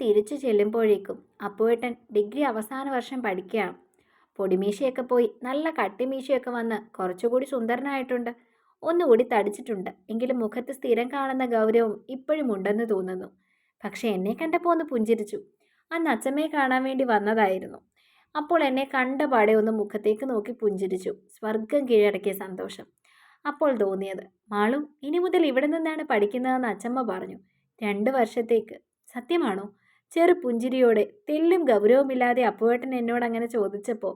തിരിച്ചു ചെല്ലുമ്പോഴേക്കും അപ്പുവേട്ടൻ ഡിഗ്രി അവസാന വർഷം പഠിക്കുകയാണ്. പൊടിമീശയൊക്കെ പോയി നല്ല കട്ടിമീശയൊക്കെ വന്ന് കുറച്ചുകൂടി സുന്ദരനായിട്ടുണ്ട്. ഒന്നുകൂടി തടിച്ചിട്ടുണ്ട്. എങ്കിലും മുഖത്ത് സ്ഥിരം കാണുന്ന ഗൗരവം ഇപ്പോഴും ഉണ്ടെന്ന് തോന്നുന്നു. പക്ഷെ എന്നെ കണ്ടപ്പോൾ ഒന്ന് പുഞ്ചിരിച്ചു. അന്ന് അച്ഛമ്മയെ കാണാൻ വേണ്ടി വന്നതായിരുന്നു. അപ്പോൾ എന്നെ കണ്ട പാടെ ഒന്ന് മുഖത്തേക്ക് നോക്കി പുഞ്ചിരിച്ചു. സ്വർഗം കീഴടക്കിയ സന്തോഷം. അപ്പോൾ തോന്നിയത് മാളു ഇനി മുതൽ ഇവിടെ നിന്നാണ് പഠിക്കുന്നതെന്ന് അച്ഛമ്മ പറഞ്ഞു. രണ്ട് വർഷത്തേക്ക്. സത്യമാണോ? ചെറു പുഞ്ചിരിയോടെ തെല്ലും ഗൗരവമില്ലാതെ അപ്പുവേട്ടൻ എന്നോട് അങ്ങനെ ചോദിച്ചപ്പോൾ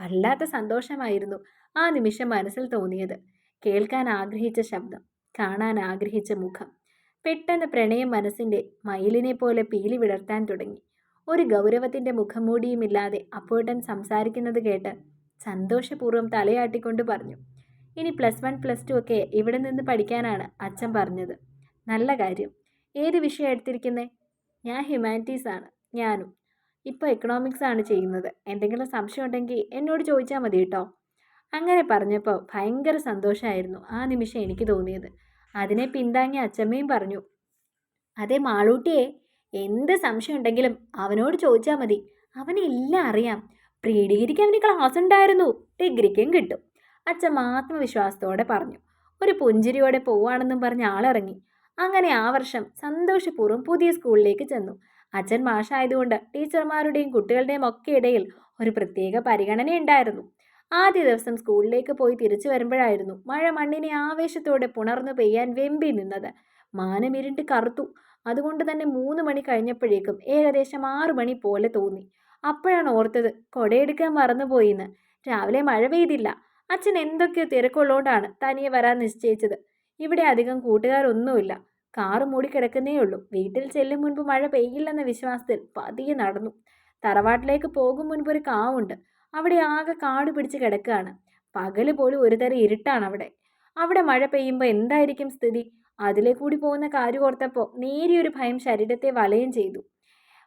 വല്ലാത്ത സന്തോഷമായിരുന്നു ആ നിമിഷം മനസ്സിൽ തോന്നിയത്. കേൾക്കാൻ ആഗ്രഹിച്ച ശബ്ദം കാണാൻ ആഗ്രഹിച്ച മുഖം പെട്ടെന്ന് പ്രണയം മനസ്സിന്റെ മയിലിനെ പോലെ പീലി വിടർത്താൻ തുടങ്ങി. ഒരു ഗൗരവത്തിന്റെ മുഖംമൂടിയുമില്ലാതെ അപ്പുവേട്ടൻ സംസാരിക്കുന്നത് കേട്ട് സന്തോഷപൂർവം തലയാട്ടിക്കൊണ്ട് പറഞ്ഞു ഇനി പ്ലസ് വൺ പ്ലസ് ടു ഒക്കെ ഇവിടെ നിന്ന് പഠിക്കാനാണ് അച്ഛൻ പറഞ്ഞത്. നല്ല കാര്യം. ഏത് വിഷയം എടുത്തിരിക്കുന്നേ? ഞാൻ ഹ്യൂമാനിറ്റീസ് ആണ് ഞാനും. ഇപ്പോൾ എക്കണോമിക്സ് ആണ് ചെയ്യുന്നത്. എന്തെങ്കിലും സംശയം ഉണ്ടെങ്കിൽ എന്നോട് ചോദിച്ചാൽ മതി കേട്ടോ. അങ്ങനെ പറഞ്ഞപ്പോൾ ഭയങ്കര സന്തോഷമായിരുന്നു ആ നിമിഷം എനിക്ക് തോന്നിയത്. അതിനെ പിന്താങ്ങി അച്ചമ്മയും പറഞ്ഞു അതേ മാളൂട്ടിയെ എന്ത് സംശയം ഉണ്ടെങ്കിലും അവനോട് ചോദിച്ചാൽ മതി. അവനെല്ലാം അറിയാം. പ്രീ ഡിഗ്രിക്ക് അവന് ക്ലാസ് ഉണ്ടായിരുന്നു ഡിഗ്രിക്കും കിട്ടും. അച്ഛൻ ആത്മവിശ്വാസത്തോടെ പറഞ്ഞു. ഒരു പുഞ്ചിരിയോടെ പോവാണെന്നും പറഞ്ഞ് ആളിറങ്ങി. അങ്ങനെ ആ വർഷം സന്തോഷപൂർവം പുതിയ സ്കൂളിലേക്ക് ചെന്നു. അച്ഛൻ മാഷായതുകൊണ്ട് ടീച്ചർമാരുടെയും കുട്ടികളുടെയും ഒക്കെ ഇടയിൽ ഒരു പ്രത്യേക പരിഗണനയുണ്ടായിരുന്നു. ആദ്യ ദിവസം സ്കൂളിലേക്ക് പോയി തിരിച്ചു വരുമ്പോഴായിരുന്നു മഴ മണ്ണിനെ ആവേശത്തോടെ പുണർന്നു പെയ്യാൻ വെമ്പി നിന്നത്. മാനമിരുണ്ട് കറുത്തു. അതുകൊണ്ട് തന്നെ മൂന്ന് മണി കഴിഞ്ഞപ്പോഴേക്കും ഏകദേശം ആറു മണി പോലെ തോന്നി. അപ്പോഴാണ് ഓർത്തത് കൊടയെടുക്കാൻ മറന്നുപോയിന്ന് രാവിലെ മഴ പെയ്തില്ല. അച്ഛൻ എന്തൊക്കെയോ തിരക്കുള്ളതുകൊണ്ടാണ് തനിയെ വരാൻ നിശ്ചയിച്ചത്. ഇവിടെ അധികം കൂട്ടുകാരൊന്നുമില്ല. കാറ് മൂടിക്കിടക്കുന്നേ ഉള്ളൂ. വീട്ടിൽ ചെല്ലും മുൻപ് മഴ പെയ്യില്ലെന്ന വിശ്വാസത്തിൽ പതിയെ നടന്നു. തറവാട്ടിലേക്ക് പോകും മുൻപ് ഒരു കാവുണ്ട്. അവിടെ ആകെ കാട് പിടിച്ച് കിടക്കുകയാണ്. പകൽ പോലും ഒരു തരം ഇരുട്ടാണ് അവിടെ. അവിടെ മഴ പെയ്യുമ്പോൾ എന്തായിരിക്കും സ്ഥിതി? അതിലെ കൂടി പോകുന്ന കാര്യം ഓർത്തപ്പോൾ നേരിയൊരു ഭയം ശരീരത്തെ വലയം ചെയ്തു.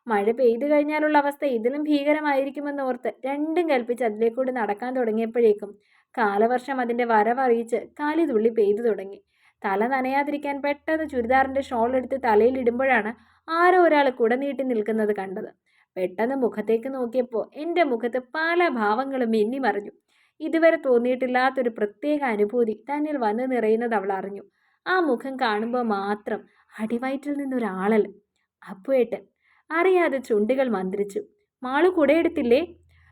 മഴ പെയ്തു കഴിഞ്ഞാലുള്ള അവസ്ഥ ഇതിലും ഭീകരമായിരിക്കുമെന്ന് ഓർത്ത് രണ്ടും കൽപ്പിച്ച് അതിലേക്കൂടി നടക്കാൻ തുടങ്ങിയപ്പോഴേക്കും കാലവർഷം അതിന്റെ വരവറിയിച്ച് കാലിതുള്ളി പെയ്തു തുടങ്ങി. തല നനയാതിരിക്കാൻ പെട്ടെന്ന് ചുരിദാറിന്റെ ഷോൾ എടുത്ത് തലയിൽ ഇടുമ്പോഴാണ് ആരോ ഒരാൾ കുട നീട്ടി നിൽക്കുന്നത് കണ്ടത്. പെട്ടെന്ന് മുഖത്തേക്ക് നോക്കിയപ്പോൾ എന്റെ മുഖത്ത് പല ഭാവങ്ങളും മിന്നി മറിഞ്ഞു. ഇതുവരെ തോന്നിയിട്ടില്ലാത്തൊരു പ്രത്യേക അനുഭൂതി തന്നിൽ വന്നു നിറയുന്നത് അവൾ അറിഞ്ഞു. ആ മുഖം കാണുമ്പോൾ മാത്രം അടിവയറ്റിൽ നിന്നൊരാളൽ അപ്പുവേട്ടൻ അറിയാതെ ചുണ്ടുകൾ മന്ത്രിച്ചു. മാളു കുടയെടുത്തില്ലേ?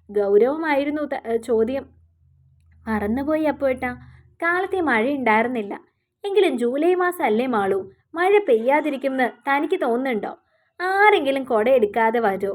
ഗൗരവമായിരുന്നു ചോദ്യം. മറന്നുപോയി അപ്പുവേട്ട കാലത്തെ മഴ ഉണ്ടായിരുന്നില്ല എങ്കിലും ജൂലൈ മാസം അല്ലേ മാളൂ. മഴ പെയ്യാതിരിക്കുമെന്ന് തനിക്ക് തോന്നുന്നുണ്ടോ? ആരെങ്കിലും കുട എടുക്കാതെ വരുമോ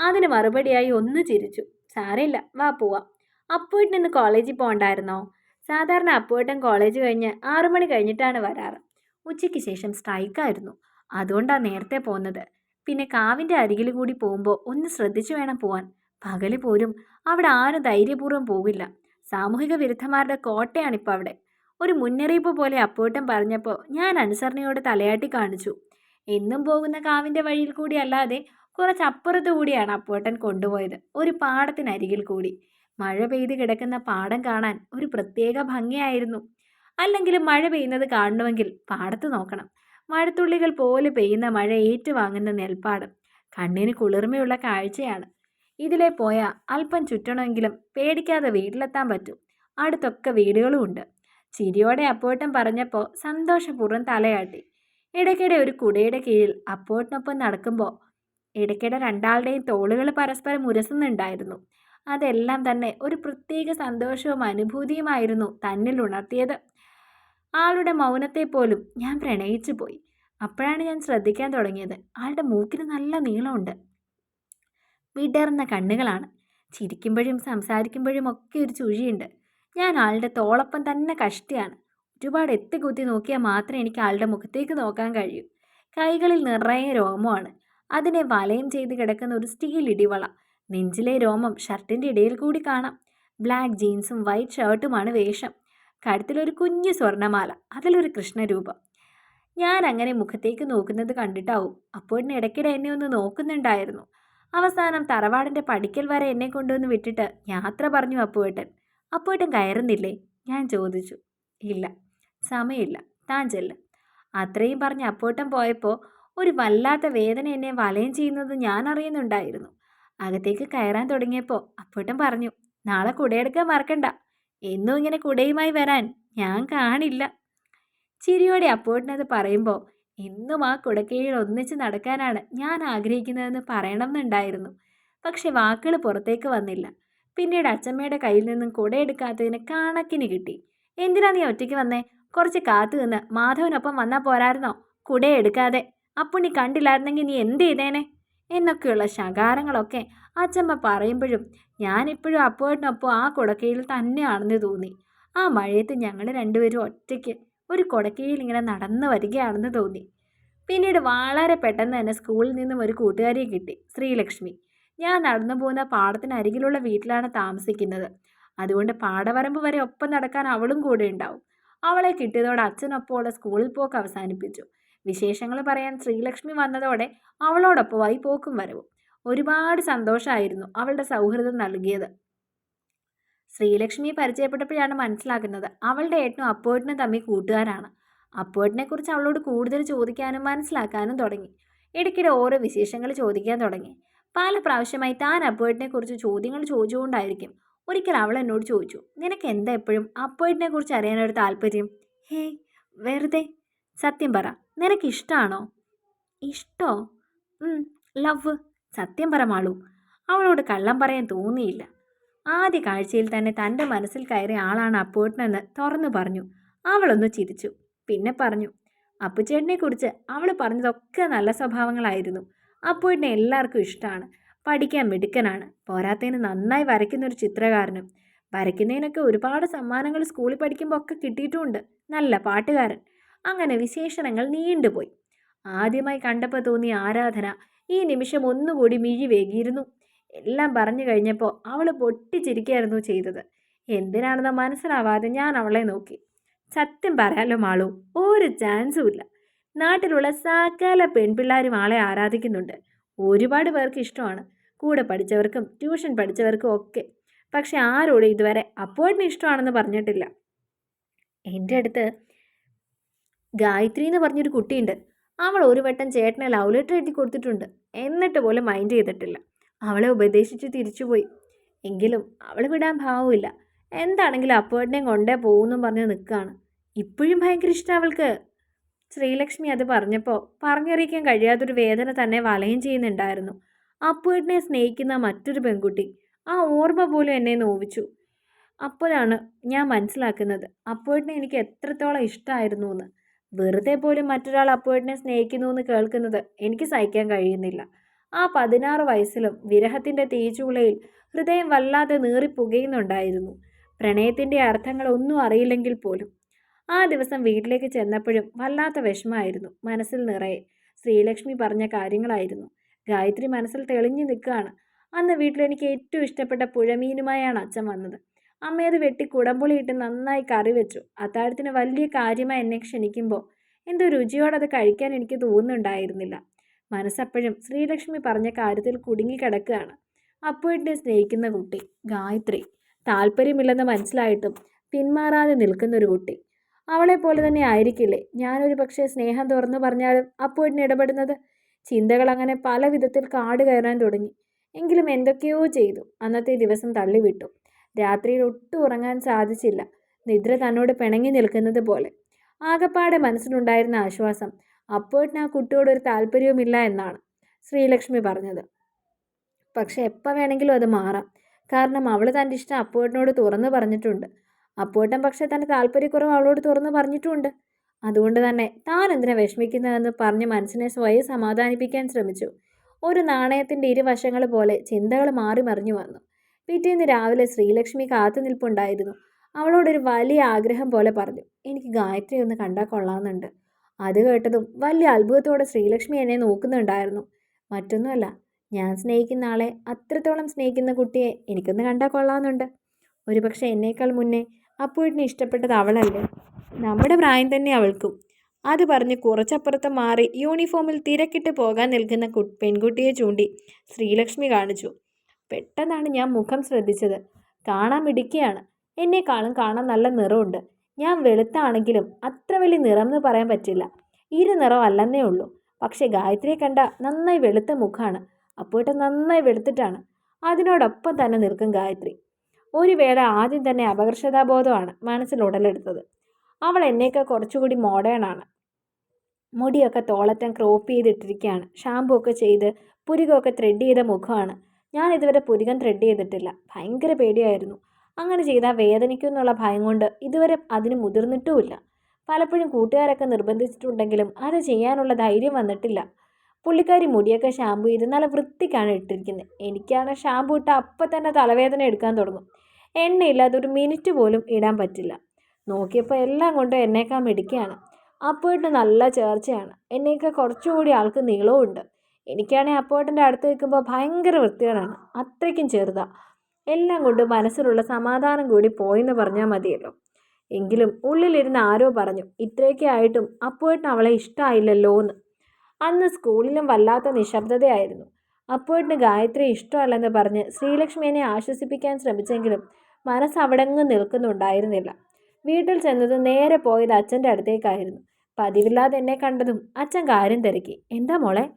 അതിന് മറുപടിയായി ഒന്ന് ചിരിച്ചു. സാരമില്ല വാ പോവാം. അപ്പോയിട്ട് നിന്ന് കോളേജിൽ പോകണ്ടായിരുന്നോ? സാധാരണ അപ്പോയിട്ടൻ കോളേജ് കഴിഞ്ഞ് ആറുമണി കഴിഞ്ഞിട്ടാണ് വരാറ്. ഉച്ചയ്ക്ക് ശേഷം സ്ട്രൈക്കായിരുന്നു അതുകൊണ്ടാണ് നേരത്തെ പോകുന്നത് പിന്നെ കാവിന്റെ അരികിൽ കൂടി പോകുമ്പോൾ ഒന്ന് ശ്രദ്ധിച്ചു വേണം പോവാൻ. പകൽ പോരും അവിടെ ആരും ധൈര്യപൂർവം പോകില്ല സാമൂഹിക വിരുദ്ധന്മാരുടെ കോട്ടയാണിപ്പോൾ അവിടെ ഒരു മുന്നറിയിപ്പ് പോലെ അപ്പോട്ടം പറഞ്ഞപ്പോൾ ഞാൻ അനുസരണയോട് തലയാട്ടി കാണിച്ചു. എന്നും പോകുന്ന കാവിന്റെ വഴിയിൽ കൂടി അല്ലാതെ കുറച്ച് അപ്പുറത്ത് കൂടിയാണ് അപ്പോട്ടൻ കൊണ്ടുപോയത്. ഒരു പാടത്തിനരികിൽ കൂടി. മഴ പെയ്ത് കിടക്കുന്ന പാടം കാണാൻ ഒരു പ്രത്യേക ഭംഗിയായിരുന്നു. അല്ലെങ്കിൽ മഴ പെയ്യുന്നത് കാണണമെങ്കിൽ പാടത്ത് നോക്കണം. മഴത്തുള്ളികൾ പോലെ പെയ്യുന്ന മഴ ഏറ്റുവാങ്ങുന്ന നെൽപ്പാടം. കണ്ണിന് കുളിർമയുള്ള കാഴ്ചയാണ്. ഇതിലെ പോയാൽ അല്പം ചുറ്റണമെങ്കിലും പേടിക്കാതെ വീട്ടിലെത്താൻ പറ്റും. അടുത്തൊക്കെ വീടുകളും ഉണ്ട് ചിരിയോടെ അപ്പോട്ടം പറഞ്ഞപ്പോൾ സന്തോഷപൂർവം തലയാട്ടി. ഇടയ്ക്കിടെ ഒരു കുടയുടെ കീഴിൽ അപ്പോട്ടിനൊപ്പം നടക്കുമ്പോൾ ഇടയ്ക്കിടെ രണ്ടാളുടെയും തോളുകൾ പരസ്പരം ഉരസുന്നുണ്ടായിരുന്നു. അതെല്ലാം തന്നെ ഒരു പ്രത്യേക സന്തോഷവും അനുഭൂതിയുമായിരുന്നു തന്നിൽ ഉണർത്തിയത്. ആളുടെ മൗനത്തെ പോലും ഞാൻ പ്രണയിച്ചു പോയി. അപ്പോഴാണ് ഞാൻ ശ്രദ്ധിക്കാൻ തുടങ്ങിയത്. ആളുടെ മൂക്കിന് നല്ല നീളമുണ്ട്. വിടർന്ന കണ്ണുകളാണ്. ചിരിക്കുമ്പോഴും സംസാരിക്കുമ്പോഴും ഒക്കെ ഒരു ചുഴിയുണ്ട്. ഞാൻ ആളുടെ തോളൊപ്പം തന്നെ കഷ്ടിയാണ്. ഒരുപാട് എത്തിക്കുത്തി നോക്കിയാൽ മാത്രമേ എനിക്ക് ആളുടെ മുഖത്തേക്ക് നോക്കാൻ കഴിയൂ. കൈകളിൽ നിറയെ രോമമാണ്. അതിനെ വലയം ചെയ്ത് കിടക്കുന്ന ഒരു സ്റ്റീൽ ഇടിവള. നെഞ്ചിലെ രോമം ഷർട്ടിന്റെ ഇടയിൽ കൂടി കാണാം. ബ്ലാക്ക് ജീൻസും വൈറ്റ് ഷർട്ടുമാണ് വേഷം. കഴുത്തിലൊരു കുഞ്ഞു സ്വർണമാല അതിലൊരു കൃഷ്ണരൂപം. ഞാൻ അങ്ങനെ മുഖത്തേക്ക് നോക്കുന്നത് കണ്ടിട്ടാവും. അപ്പോഴിന് ഇടയ്ക്കിടെ എന്നെ ഒന്ന് നോക്കുന്നുണ്ടായിരുന്നു. അവസാനം തറവാടിന്റെ പടിക്കൽ വരെ എന്നെ കൊണ്ടുവന്ന് വിട്ടിട്ട് യാത്ര പറഞ്ഞു അപ്പുവേട്ടൻ. അപ്പുവേട്ടൻ കയറുന്നില്ലേ? ഞാൻ ചോദിച്ചു. ഇല്ല സമയമില്ല താൻ ചെല്ല്. അത്രയും പറഞ്ഞ് അപ്പോട്ടം പോയപ്പോൾ ഒരു വല്ലാത്ത വേദന എന്നെ വലയം ചെയ്യുന്നത് ഞാൻ അറിയുന്നുണ്ടായിരുന്നു. അകത്തേക്ക് കയറാൻ തുടങ്ങിയപ്പോൾ അപ്പോട്ടം പറഞ്ഞു നാളെ കുടയെടുക്കാൻ മറക്കണ്ട. എന്നും ഇങ്ങനെ കുടയുമായി വരാൻ ഞാൻ കാണില്ല. ചിരിയോടെ അപ്പോട്ടനത് പറയുമ്പോൾ എന്നും ആ കുടക്കീഴിൽ ഒന്നിച്ച് നടക്കാനാണ് ഞാൻ ആഗ്രഹിക്കുന്നതെന്ന് പറയണമെന്നുണ്ടായിരുന്നു. പക്ഷെ വാക്കുകൾ പുറത്തേക്ക് വന്നില്ല. പിന്നീട് അച്ചമ്മയുടെ കയ്യിൽ നിന്നും കുടയെടുക്കാത്തതിന് കണക്കിന് കിട്ടി. എന്തിനാ നീ ഒറ്റയ്ക്ക് വന്നേ? കുറച്ച് കാത്തു നിന്ന് മാധവനൊപ്പം വന്നാൽ പോരായിരുന്നോ? കുടയെടുക്കാതെ അപ്പുണ്ണി കണ്ടില്ലായിരുന്നെങ്കിൽ നീ എന്ത് ചെയ്തേനെ? എന്നൊക്കെയുള്ള ശകാരങ്ങളൊക്കെ അച്ചമ്മ പറയുമ്പോഴും ഞാനിപ്പോഴും അപ്പോഴിനൊപ്പം ആ കുടക്കീഴിൽ തന്നെയാണെന്ന് തോന്നി. ആ മഴയത്ത് ഞങ്ങൾ രണ്ടുപേരും ഒറ്റയ്ക്ക് ഒരു കുടക്കയിൽ ഇങ്ങനെ നടന്നു വരികയാണെന്ന് തോന്നി. പിന്നീട് വളരെ പെട്ടെന്ന് തന്നെ സ്കൂളിൽ നിന്നും ഒരു കൂട്ടുകാരിയെ കിട്ടി ശ്രീലക്ഷ്മി. ഞാൻ നടന്നു പോകുന്ന പാടത്തിനരികിലുള്ള വീട്ടിലാണ് താമസിക്കുന്നത്. അതുകൊണ്ട് പാടവരമ്പ് വരെ ഒപ്പം നടക്കാൻ അവളും കൂടെ ഉണ്ടാവും. അവളെ കിട്ടിയതോടെ അച്ഛനൊപ്പമുള്ള സ്കൂളിൽ പോക്ക് അവസാനിപ്പിച്ചു. വിശേഷങ്ങൾ പറയാൻ ശ്രീലക്ഷ്മി വന്നതോടെ അവളോടൊപ്പമായി പോക്കും വരവും. ഒരുപാട് സന്തോഷമായിരുന്നു അവളുടെ സൗഹൃദം നൽകിയത്. ശ്രീലക്ഷ്മിയെ പരിചയപ്പെട്ടപ്പോഴാണ് മനസ്സിലാക്കുന്നത് അവളുടെ ഏട്ടനും അപ്പോട്ടിനും തമ്മിൽ കൂട്ടുകാരാണ്. അപ്പോട്ടിനെ കുറിച്ച് അവളോട് കൂടുതൽ ചോദിക്കാനും മനസ്സിലാക്കാനും തുടങ്ങി. ഇടയ്ക്കിടെ ഓരോ വിശേഷങ്ങൾ ചോദിക്കാൻ തുടങ്ങി. പല പ്രാവശ്യമായി താൻ അപ്പോയിട്ടിനെ കുറിച്ച് ചോദ്യങ്ങൾ ചോദിച്ചുകൊണ്ടായിരിക്കും. ഒരിക്കൽ അവൾ എന്നോട് ചോദിച്ചു നിനക്ക് എന്താ എപ്പോഴും അപ്പോയിട്ടിനെ കുറിച്ച് അറിയാനൊരു താല്പര്യം? ഹേയ് വെറുതെ. സത്യം പറ. നിനക്ക് ഇഷ്ടമാണോ ഇഷ്ടോ ലവ്. സത്യം പറ മാളു. അവളോട് കള്ളം പറയാൻ തോന്നിയില്ല. ആദ്യ കാഴ്ചയിൽ തന്നെ തന്റെ മനസ്സിൽ കയറിയ ആളാണ് അപ്പോട്ടിനെന്ന് തുറന്നു പറഞ്ഞു. അവളൊന്ന് ചിരിച്ചു. പിന്നെ പറഞ്ഞു അപ്പുചേട്ടനെക്കുറിച്ച് അവൾ പറഞ്ഞതൊക്കെ നല്ല സ്വഭാവങ്ങളായിരുന്നു. അപ്പോയിട്ടിനെ എല്ലാവർക്കും ഇഷ്ടമാണ്. പഠിക്കാൻ മിടുക്കനാണ്. പോരാത്തതിന് നന്നായി വരയ്ക്കുന്ന ഒരു ചിത്രകാരനും. വരയ്ക്കുന്നതിനൊക്കെ ഒരുപാട് സമ്മാനങ്ങൾ സ്കൂളിൽ പഠിക്കുമ്പോൾ ഒക്കെ കിട്ടിയിട്ടുമുണ്ട്. നല്ല പാട്ടുകാരൻ. അങ്ങനെ വിശേഷണങ്ങൾ നീണ്ടുപോയി. ആദ്യമായി കണ്ടപ്പോൾ തോന്നിയ ആരാധന ഈ നിമിഷം ഒന്നുകൂടി മിഴി വേകിയിരുന്നു എല്ലാം പറഞ്ഞു കഴിഞ്ഞപ്പോൾ അവൾ പൊട്ടിച്ചിരിക്കുകയായിരുന്നു ചെയ്തത്. എന്തിനാണെന്ന് മനസ്സിലാവാതെ ഞാൻ അവളെ നോക്കി. സത്യം പറയാലോ മാളു ഒരു ചാൻസും ഇല്ല. നാട്ടിലുള്ള സകല പെൺപിള്ളേരും ആളെ ആരാധിക്കുന്നുണ്ട്. ഒരുപാട് പേർക്ക് ഇഷ്ടമാണ്. കൂടെ പഠിച്ചവർക്കും ട്യൂഷൻ പഠിച്ചവർക്കും ഒക്കെ. പക്ഷെ ആരോടും ഇതുവരെ അപ്പോയിന് ഇഷ്ടമാണെന്ന് പറഞ്ഞിട്ടില്ല. എന്റെ അടുത്ത് ഗായത്രി എന്ന് പറഞ്ഞൊരു കുട്ടിയുണ്ട്. അവൾ ഒരു വട്ടം ചേട്ടനെ ലവ് ലെറ്റർ എഴുതി കൊടുത്തിട്ടുണ്ട്. എന്നിട്ട് പോലും മൈൻഡ് ചെയ്തിട്ടില്ല. അവളെ ഉപദേശിച്ച് തിരിച്ചുപോയി എങ്കിലും അവൾ വിടാൻ ഭാവമില്ല. എന്താണെങ്കിലും അപ്പോയിന്റെയും കൊണ്ടേ പോകുമെന്നും പറഞ്ഞ് നിൽക്കുകയാണ് ഇപ്പോഴും ഭയങ്കര ഇഷ്ടം അവൾക്ക്. ശ്രീലക്ഷ്മി അത് പറഞ്ഞപ്പോൾ പറഞ്ഞറിയിക്കാൻ കഴിയാത്തൊരു വേദന തന്നെ വലയം ചെയ്യുന്നുണ്ടായിരുന്നു. അപ്പുവേട്ടനെ സ്നേഹിക്കുന്ന മറ്റൊരു പെൺകുട്ടി ആ ഓർമ്മ പോലും എന്നെ നോവിച്ചു. അപ്പോഴാണ് ഞാൻ മനസ്സിലാക്കുന്നത് അപ്പുവേട്ടനെ എനിക്ക് എത്രത്തോളം ഇഷ്ടമായിരുന്നു എന്ന് വെറുതെ പോലും മറ്റൊരാൾ അപ്പുവേട്ടനെ സ്നേഹിക്കുന്നു എന്ന് കേൾക്കുന്നത് എനിക്ക് സഹിക്കാൻ കഴിയുന്നില്ല. ആ പതിനാറ് വയസ്സിലും വിരഹത്തിന്റെ തീച്ചുളയിൽ ഹൃദയം വല്ലാതെ നീറിപ്പുകയുന്നുണ്ടായിരുന്നു. പ്രണയത്തിന്റെ അർത്ഥങ്ങൾ ഒന്നും അറിയില്ലെങ്കിൽ പോലും ആ ദിവസം വീട്ടിലേക്ക് ചെന്നപ്പോഴും വല്ലാത്ത വിഷമമായിരുന്നു. മനസ്സിൽ നിറയെ. ശ്രീലക്ഷ്മി പറഞ്ഞ കാര്യങ്ങളായിരുന്നു. ഗായത്രി മനസ്സിൽ തെളിഞ്ഞു നിൽക്കുകയാണ്. അന്ന് വീട്ടിൽ എനിക്ക് ഏറ്റവും ഇഷ്ടപ്പെട്ട പുഴമീനുമായാണ് അച്ഛൻ വന്നത്. അമ്മയത് വെട്ടി കുടംപുളിയിട്ട് നന്നായി കറി വെച്ചു. അത്താഴത്തിന് വലിയ കാര്യമായി എന്നെ ക്ഷണിക്കുമ്പോൾ എന്തോ രുചിയോടത് കഴിക്കാൻ എനിക്ക് തോന്നുന്നുണ്ടായിരുന്നില്ല. മനസ്സപ്പോഴും ശ്രീലക്ഷ്മി പറഞ്ഞ കാര്യത്തിൽ കുടുങ്ങിക്കിടക്കുകയാണ് അപ്പോഴത്തെ സ്നേഹിക്കുന്ന കുട്ടി ഗായത്രി. താല്പര്യമില്ലെന്ന് മനസ്സിലായിട്ടും പിന്മാറാതെ നിൽക്കുന്ന ഒരു കുട്ടി. അവളെ പോലെ തന്നെ ആയിരിക്കില്ലേ? ഞാനൊരു പക്ഷേ സ്നേഹം തുറന്നു പറഞ്ഞാലും അപ്പോഴിന് ഇടപെടുന്നത്? ചിന്തകൾ അങ്ങനെ പല വിധത്തിൽ കാട് കയറാൻ തുടങ്ങി. എങ്കിലും എന്തൊക്കെയോ ചെയ്തു. അന്നത്തെ ദിവസം തള്ളിവിട്ടു. രാത്രിയിൽ ഒട്ടും ഉറങ്ങാൻ സാധിച്ചില്ല. നിദ്ര തന്നോട് പിണങ്ങി നിൽക്കുന്നത് പോലെ. ആകപ്പാടെ മനസ്സിലുണ്ടായിരുന്ന ആശ്വാസം അപ്പോഴിന് ആ കുട്ടിയോട് ഒരു താല്പര്യവുമില്ല എന്നാണ് ശ്രീലക്ഷ്മി പറഞ്ഞത്. പക്ഷെ എപ്പോൾ വേണമെങ്കിലും അത് മാറാം. കാരണം അവൾ തന്റെ ഇഷ്ടം അപ്പോഴിനോട് തുറന്നു പറഞ്ഞിട്ടുണ്ട്. അപ്പോട്ടൻ പക്ഷേ തന്റെ താല്പര്യക്കുറവ് അവളോട് തുറന്നു പറഞ്ഞിട്ടുമുണ്ട് അതുകൊണ്ട് തന്നെ താൻ എന്തിനാ വിഷമിക്കുന്നതെന്ന് പറഞ്ഞ് മനസ്സിനെ സ്വയം സമാധാനിപ്പിക്കാൻ ശ്രമിച്ചു. ഒരു നാണയത്തിന്റെ ഇരുവശങ്ങൾ പോലെ ചിന്തകൾ മാറി മറിഞ്ഞു വന്നു. പിറ്റേന്ന് രാവിലെ ശ്രീലക്ഷ്മി കാത്തുനിൽപ്പുണ്ടായിരുന്നു അവളോടൊരു വലിയ ആഗ്രഹം പോലെ പറഞ്ഞു. എനിക്ക് ഗായത്രി ഒന്ന് കണ്ടാൽ കൊള്ളാമെന്നുണ്ട്. അത് കേട്ടതും വലിയ അത്ഭുതത്തോടെ ശ്രീലക്ഷ്മി എന്നെ നോക്കുന്നുണ്ടായിരുന്നു. മറ്റൊന്നുമല്ല ഞാൻ സ്നേഹിക്കുന്ന ആളെ അത്രത്തോളം സ്നേഹിക്കുന്ന കുട്ടിയെ എനിക്കൊന്ന് കണ്ടാൽ കൊള്ളാമെന്നുണ്ട്. ഒരുപക്ഷെ എന്നേക്കാൾ മുന്നേ അപ്പുവിനെ ഇഷ്ടപ്പെട്ടത് അവളല്ലേ? നമ്മുടെ പ്രായം തന്നെ അവൾക്കും. അത് പറഞ്ഞ് കുറച്ചപ്പുറത്ത് മാറി യൂണിഫോമിൽ തിരക്കിട്ട് പോകാൻ നിൽക്കുന്ന പെൺകുട്ടിയെ ചൂണ്ടി ശ്രീലക്ഷ്മി കാണിച്ചു. പെട്ടെന്നാണ് ഞാൻ മുഖം ശ്രദ്ധിച്ചത്. കാണാൻ മിടിക്കുകയാണ് എന്നെക്കാളും കാണാൻ നല്ല നിറമുണ്ട്. ഞാൻ വെളുത്താണെങ്കിലും അത്ര വലിയ നിറം എന്ന് പറയാൻ പറ്റില്ല. ഇരു നിറം അല്ലെന്നേ ഉള്ളൂ. പക്ഷേ ഗായത്രിയെ കണ്ട നന്നായി വെളുത്ത മുഖമാണ് അപ്പോയിട്ട് നന്നായി വെളുത്തിട്ടാണ്. അതിനോടൊപ്പം തന്നെ നിൽക്കും ഗായത്രി. ഒരു വേള ആദ്യം തന്നെ അപകർഷതാബോധമാണ് മനസ്സിൽ ഉടലെടുത്തത്. അവൾ എന്നേക്കാൾ കുറച്ചുകൂടി മോഡേൺ ആണ്. മുടിയൊക്കെ തോളറ്റം ക്രോപ്പ് ചെയ്തിട്ടിരിക്കുകയാണ് ഷാമ്പു ഒക്കെ ചെയ്ത് പുരികമൊക്കെ ത്രെഡ് ചെയ്ത മുഖമാണ്. ഞാൻ ഇതുവരെ പുരികം ത്രെഡ് ചെയ്തിട്ടില്ല. ഭയങ്കര പേടിയായിരുന്നു. അങ്ങനെ ചെയ്താൽ വേദനിക്കും എന്നുള്ള ഭയം കൊണ്ട് ഇതുവരെ അതിന് മുതിർന്നിട്ടുമില്ല. പലപ്പോഴും കൂട്ടുകാരൊക്കെ നിർബന്ധിച്ചിട്ടുണ്ടെങ്കിലും അത് ചെയ്യാനുള്ള ധൈര്യം വന്നിട്ടില്ല. പുള്ളിക്കാരി മുടിയൊക്കെ ഷാമ്പു ചെയ്ത് നല്ല വൃത്തിക്കാണ് ഇട്ടിരിക്കുന്നത് എനിക്കാണ് ഷാമ്പു ഇട്ട അപ്പം തന്നെ തലവേദന എടുക്കാൻ തുടങ്ങും. എണ്ണയില്ലാതെ ഒരു മിനിറ്റ് പോലും ഇടാൻ പറ്റില്ല. നോക്കിയപ്പോൾ എല്ലാം കൊണ്ടും എന്നേക്കാൾ മിടിക്കുകയാണ് അപ്പോയിട്ട് നല്ല ചേർച്ചയാണ്. എന്നേക്കാൾ കുറച്ചുകൂടി ആൾക്ക് നീളവും ഉണ്ട്. എനിക്കാണെങ്കിൽ അപ്പോട്ടന്റെ അടുത്ത് നിൽക്കുമ്പോൾ ഭയങ്കര വൃത്തികേടാണ്. അത്രയ്ക്കും ചെറുതാണ് എല്ലാം കൊണ്ട് മനസ്സിലുള്ള സമാധാനം കൂടി പോയെന്ന് പറഞ്ഞാൽ മതിയല്ലോ. എങ്കിലും ഉള്ളിലിരുന്ന് ആരോ പറഞ്ഞു ഇത്രയൊക്കെ ആയിട്ടും അപ്പോയിട്ട് അവളെ ഇഷ്ടമായില്ലല്ലോ എന്ന് അന്ന് സ്കൂളിലും വല്ലാത്ത നിശബ്ദതയായിരുന്നു. അപ്പോയിട്ട് ഗായത്രി ഇഷ്ടമല്ലെന്ന് പറഞ്ഞ് ശ്രീലക്ഷ്മിയെ ആശ്വസിപ്പിക്കാൻ ശ്രമിച്ചെങ്കിലും മനസ്സ് അവിടെങ്ങ് നിൽക്കുന്നുണ്ടായിരുന്നില്ല. വീട്ടിൽ ചെന്നത് നേരെ പോയത് അച്ഛന്റെ അടുത്തേക്കായിരുന്നു. പതിവില്ലാതെ എന്നെ കണ്ടതും അച്ഛൻ കാര്യം തിരക്കി. എന്താ മോളെ?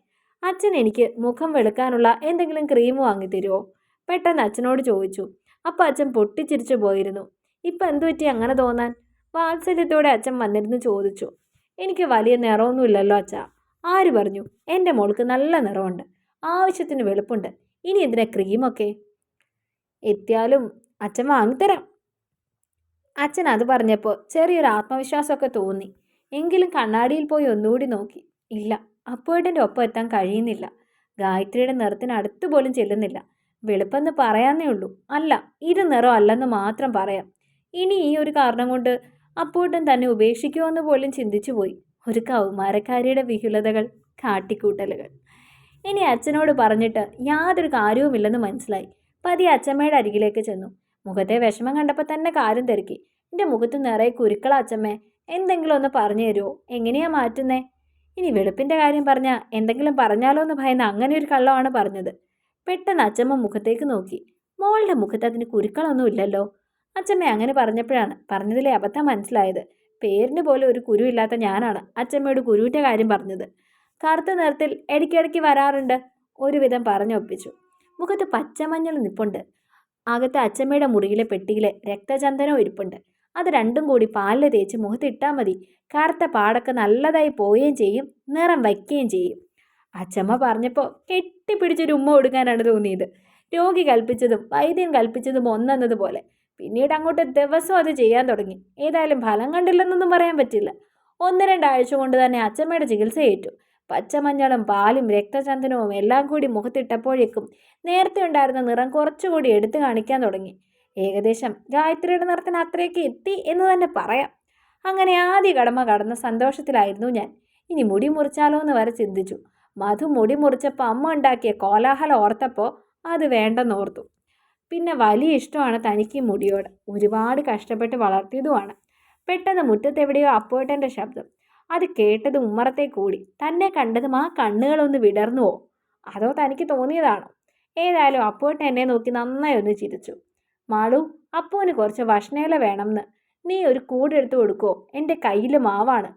അച്ഛൻ എനിക്ക് മുഖം വെളുക്കാനുള്ള എന്തെങ്കിലും ക്രീം വാങ്ങി തരുമോ പെട്ടെന്ന് അച്ഛനോട് ചോദിച്ചു. അപ്പോൾ അച്ഛൻ പൊട്ടിച്ചിരിച്ചു പോയിരുന്നു. ഇപ്പം എന്തു പറ്റി? അങ്ങനെ തോന്നാൻ? വാത്സല്യത്തോടെ അച്ഛൻ വന്നിരുന്ന് ചോദിച്ചു. എനിക്ക് വലിയ നിറമൊന്നുമില്ലല്ലോ അച്ഛാ. ആര് പറഞ്ഞു? എന്റെ മോൾക്ക് നല്ല നിറമുണ്ട് ആവശ്യത്തിന് വെളുപ്പുണ്ട്. ഇനി എന്തിനാ ക്രീമൊക്കെ? എത്തിയാലും അച്ഛൻ വാങ്ങിത്തരാം. അച്ഛൻ അത് പറഞ്ഞപ്പോൾ ചെറിയൊരു ആത്മവിശ്വാസമൊക്കെ തോന്നി. എങ്കിലും കണ്ണാടിയിൽ പോയി ഒന്നുകൂടി നോക്കി. ഇല്ല അപ്പോയിട്ടന്റെ ഒപ്പം എത്താൻ കഴിയുന്നില്ല. ഗായത്രിയുടെ നിറത്തിന് അടുത്ത് പോലും ചെല്ലുന്നില്ല. വെളുപ്പെന്ന് പറയാന്നേ ഉള്ളൂ. അല്ല ഇത് നിറം അല്ലെന്ന് മാത്രം പറയാം. ഇനി ഈ ഒരു കാരണം കൊണ്ട് അപ്പോട്ടൻ തന്നെ ഉപേക്ഷിക്കുമെന്ന് പോലും ചിന്തിച്ചു പോയി ഒരു കൗമാരക്കാരിയുടെ വിഹുലതകൾ കാട്ടിക്കൂട്ടലുകൾ. ഇനി അച്ഛനോട് പറഞ്ഞിട്ട് യാതൊരു കാര്യവുമില്ലെന്ന് മനസ്സിലായി. പതി അച്ഛമ്മയുടെ അരികിലേക്ക് ചെന്നു. മുഖത്തെ വിഷമം കണ്ടപ്പോൾ തന്നെ കാര്യം തിരക്കി എന്റെ മുഖത്ത് നിറയെ കുരുക്കള അച്ഛമ്മേ. എന്തെങ്കിലും ഒന്ന് പറഞ്ഞു തരുമോ എങ്ങനെയാ മാറ്റുന്നേ? ഇനി വെളുപ്പിന്റെ കാര്യം പറഞ്ഞാൽ എന്തെങ്കിലും പറഞ്ഞാലോ എന്ന് ഭയന്ന് അങ്ങനെ ഒരു കള്ളമാണ് പറഞ്ഞത്. പെട്ടെന്ന് അച്ഛമ്മ മുഖത്തേക്ക് നോക്കി. മോളുടെ മുഖത്ത് അതിന് കുരുക്കളൊന്നും ഇല്ലല്ലോ. അച്ഛമ്മ അങ്ങനെ പറഞ്ഞപ്പോഴാണ് പറഞ്ഞതിലെ അബദ്ധം മനസ്സിലായത്. പേരിന് പോലെ ഒരു കുരു ഇല്ലാത്ത ഞാനാണ് അച്ഛമ്മയോട് കുരുവിന്റെ കാര്യം പറഞ്ഞത്. കറുത്ത നിറത്തിൽ ഇടയ്ക്കിടയ്ക്ക് വരാറുണ്ട്. ഒരുവിധം പറഞ്ഞൊപ്പിച്ചു. മുഖത്ത് പച്ചമഞ്ഞൾ നിപ്പുണ്ട്. അകത്ത് അച്ഛമ്മയുടെ മുറിയിലെ പെട്ടിയിലെ രക്തചന്ദനവും ഇരിപ്പുണ്ട്. അത് രണ്ടും കൂടി പാലിൽ തേച്ച് മുഖത്തിട്ടാൽ മതി. കറുത്ത പാടൊക്കെ നല്ലതായി പോവുകയും ചെയ്യും. നിറം വയ്ക്കുകയും ചെയ്യും. അച്ഛമ്മ പറഞ്ഞപ്പോൾ കെട്ടിപ്പിടിച്ചൊരു ഉമ്മ കൊടുക്കാനാണ് തോന്നിയത്. രോഗി കൽപ്പിച്ചതും വൈദ്യൻ കൽപ്പിച്ചതും ഒന്നെന്നതുപോലെ പിന്നീട് അങ്ങോട്ട് ദിവസവും അത് ചെയ്യാൻ തുടങ്ങി. ഏതായാലും ഫലം കണ്ടില്ലെന്നൊന്നും പറയാൻ പറ്റില്ല. ഒന്ന് രണ്ടാഴ്ച കൊണ്ട് തന്നെ അച്ഛമ്മയുടെ ചികിത്സ ഏറ്റു. പച്ചമഞ്ഞളും പാലും രക്തചന്ദനവും എല്ലാം കൂടി മുഖത്തിട്ടപ്പോഴേക്കും നേരത്തെ ഉണ്ടായിരുന്ന നിറം കുറച്ചുകൂടി എടുത്തു കാണിക്കാൻ തുടങ്ങി. ഏകദേശം ഗായത്രിയുടെ നിറത്തിന് അത്രയൊക്കെ എത്തി എന്ന് തന്നെ പറയാം. അങ്ങനെ ആദ്യ കടമ കടന്ന സന്തോഷത്തിലായിരുന്നു ഞാൻ. ഇനി മുടി മുറിച്ചാലോ എന്ന് വരെ ചിന്തിച്ചു. മധു മുടി മുറിച്ചപ്പോൾ അമ്മ ഉണ്ടാക്കിയ കോലാഹലം ഓർത്തപ്പോൾ അത് വേണ്ടെന്നോർത്തു പിന്നെ വലിയ ഇഷ്ടമാണ് തനിക്ക് മുടിയോട്. ഒരുപാട് കഷ്ടപ്പെട്ട് വളർത്തിയതുമാണ്. പെട്ടെന്ന് മുറ്റത്തെവിടെയോ അപ്പോട്ടന്റെ ശബ്ദം. അത് കേട്ടത് ഉമ്മറത്തെ കൂടി. തന്നെ കണ്ടതും ആ കണ്ണുകളൊന്ന് വിടർന്നുവോ? അതോ തനിക്ക് തോന്നിയതാണോ? ഏതായാലും അപ്പോട്ട് എന്നെ നോക്കി നന്നായി ഒന്ന് ചിരിച്ചു. മാളു അപ്പുവിന് കുറച്ച് ഭക്ഷണയില വേണമെന്ന് നീ ഒരു കൂടെടുത്ത് കൊടുക്കുമോ എന്റെ കയ്യിൽ മാവാണ്.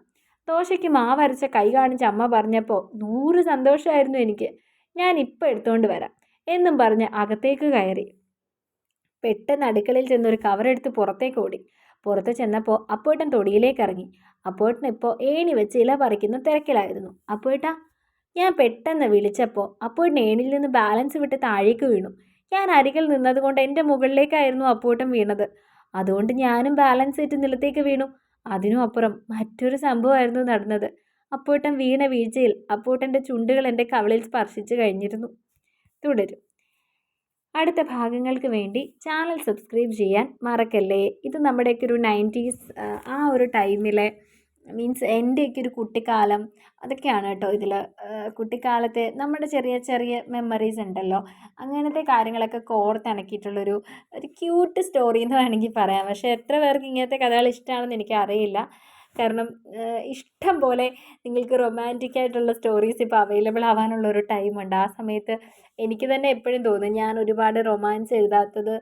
ദോശയ്ക്ക് മാവരച്ച കൈ കാണിച്ച് അമ്മ പറഞ്ഞപ്പോൾ നൂറ് സന്തോഷമായിരുന്നു എനിക്ക്. ഞാൻ ഇപ്പം എടുത്തുകൊണ്ട് വരാം. എന്നും പറഞ്ഞ് അകത്തേക്ക് കയറി. പെട്ടെന്ന് അടുക്കളയിൽ ചെന്നൊരു കവറെടുത്ത് പുറത്തേക്ക് ഓടി. പുറത്ത് ചെന്നപ്പോൾ അപ്പോട്ടൻ തൊടിയിലേക്ക് ഇറങ്ങി. അപ്പോട്ടൻ ഇപ്പോൾ ഏണി വെച്ച് ഇല പറിക്കുന്ന തിരക്കിലായിരുന്നു. അപ്പോട്ടാ ഞാൻ പെട്ടെന്ന് വിളിച്ചപ്പോൾ അപ്പോട്ടൻ ഏണിയിൽ നിന്ന് ബാലൻസ് വിട്ട് താഴേക്ക് വീണു. ഞാൻ അരികിൽ നിന്നതുകൊണ്ട് എന്റെ മുകളിലേക്കായിരുന്നു അപ്പോട്ടൻ വീണത്. അതുകൊണ്ട് ഞാനും ബാലൻസ് ഇട്ട് നിലത്തേക്ക് വീണു. അതിനും അപ്പുറം മറ്റൊരു സംഭവമായിരുന്നു നടന്നത്. അപ്പോട്ടൻ വീണ വീഴ്ചയിൽ അപ്പോട്ടന്റെ ചുണ്ടുകൾ എന്റെ കവളിൽ സ്പർശിച്ചു കഴിഞ്ഞിരുന്നു. തുടരും. അടുത്ത ഭാഗങ്ങൾക്ക് വേണ്ടി ചാനൽ സബ്സ്ക്രൈബ് ചെയ്യാൻ മറക്കല്ലേ? ഇത് നമ്മുടെയൊക്കെ ഒരു നയന്റീസ് ആ ഒരു ടൈമിലെ മീൻസ് എന്റെയൊക്കെ ഒരു കുട്ടിക്കാലം അതൊക്കെയാണ് കേട്ടോ ഇതിൽ കുട്ടിക്കാലത്തെ നമ്മുടെ ചെറിയ ചെറിയ മെമ്മറീസ് ഉണ്ടല്ലോ. അങ്ങനത്തെ കാര്യങ്ങളൊക്കെ കോർത്തിണക്കിയിട്ടുള്ളൊരു ഒരു ക്യൂട്ട് സ്റ്റോറി എന്ന് വേണമെങ്കിൽ പറയാം. പക്ഷേ എത്ര പേർക്ക് ഇങ്ങനത്തെ കഥകൾ ഇഷ്ടമാണെന്ന് എനിക്ക് അറിയില്ല കാരണം ഇഷ്ടം പോലെ നിങ്ങൾക്ക് റൊമാന്റിക് ആയിട്ടുള്ള സ്റ്റോറീസ് ഇപ്പോൾ അവൈലബിൾ ആവാനുള്ള ഒരു ടൈമുണ്ട് ആ സമയത്ത് എനിക്ക് തന്നെ എപ്പോഴും തോന്നും ഞാൻ ഒരുപാട് റൊമാൻസ് എഴുതാത്തത്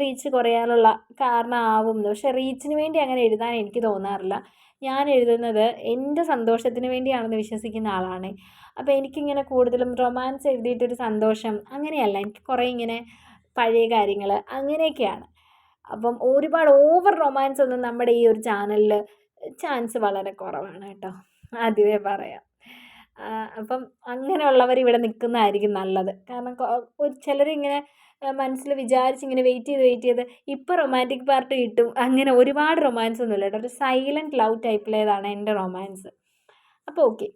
റീച്ച് കുറയാനുള്ള കാരണമാവും. പക്ഷേ റീച്ചിന് വേണ്ടി അങ്ങനെ എഴുതാൻ എനിക്ക് തോന്നാറില്ല. ഞാൻ എഴുതുന്നത് എന്റെ സന്തോഷത്തിന് വേണ്ടിയാണെന്ന് വിശ്വസിക്കുന്ന ആളാണ്. അപ്പോൾ എനിക്കിങ്ങനെ കൂടുതലും റൊമാൻസ് എഴുതിയിട്ടൊരു സന്തോഷം അങ്ങനെയല്ല. എനിക്ക് കുറേ ഇങ്ങനെ പഴയ കാര്യങ്ങൾ അങ്ങനെയൊക്കെയാണ്. അപ്പം ഒരുപാട് ഓവർ റൊമാൻസ് ഒന്നും നമ്മുടെ ഈ ഒരു ചാനലിൽ ചാൻസ് വളരെ കുറവാണ് കേട്ടോ. ആദ്യമേ പറയാം. അപ്പം അങ്ങനെയുള്ളവർ ഇവിടെ നിൽക്കുന്നതായിരിക്കും നല്ലത്. കാരണം ഒരു ചിലരിങ്ങനെ മനസ്സിൽ വിചാരിച്ച് ഇങ്ങനെ വെയിറ്റ് ചെയ്ത് വെയിറ്റ് ചെയ്ത് ഇപ്പോൾ റൊമാന്റിക് പാർട്ട് കിട്ടും. അങ്ങനെ ഒരുപാട് റൊമാൻസ് ഒന്നുമില്ല കേട്ടോ. ഒരു സൈലന്റ് ലവ് ടൈപ്പിലേതാണ് എന്റെ റൊമാൻസ് അപ്പോൾ ഓക്കെ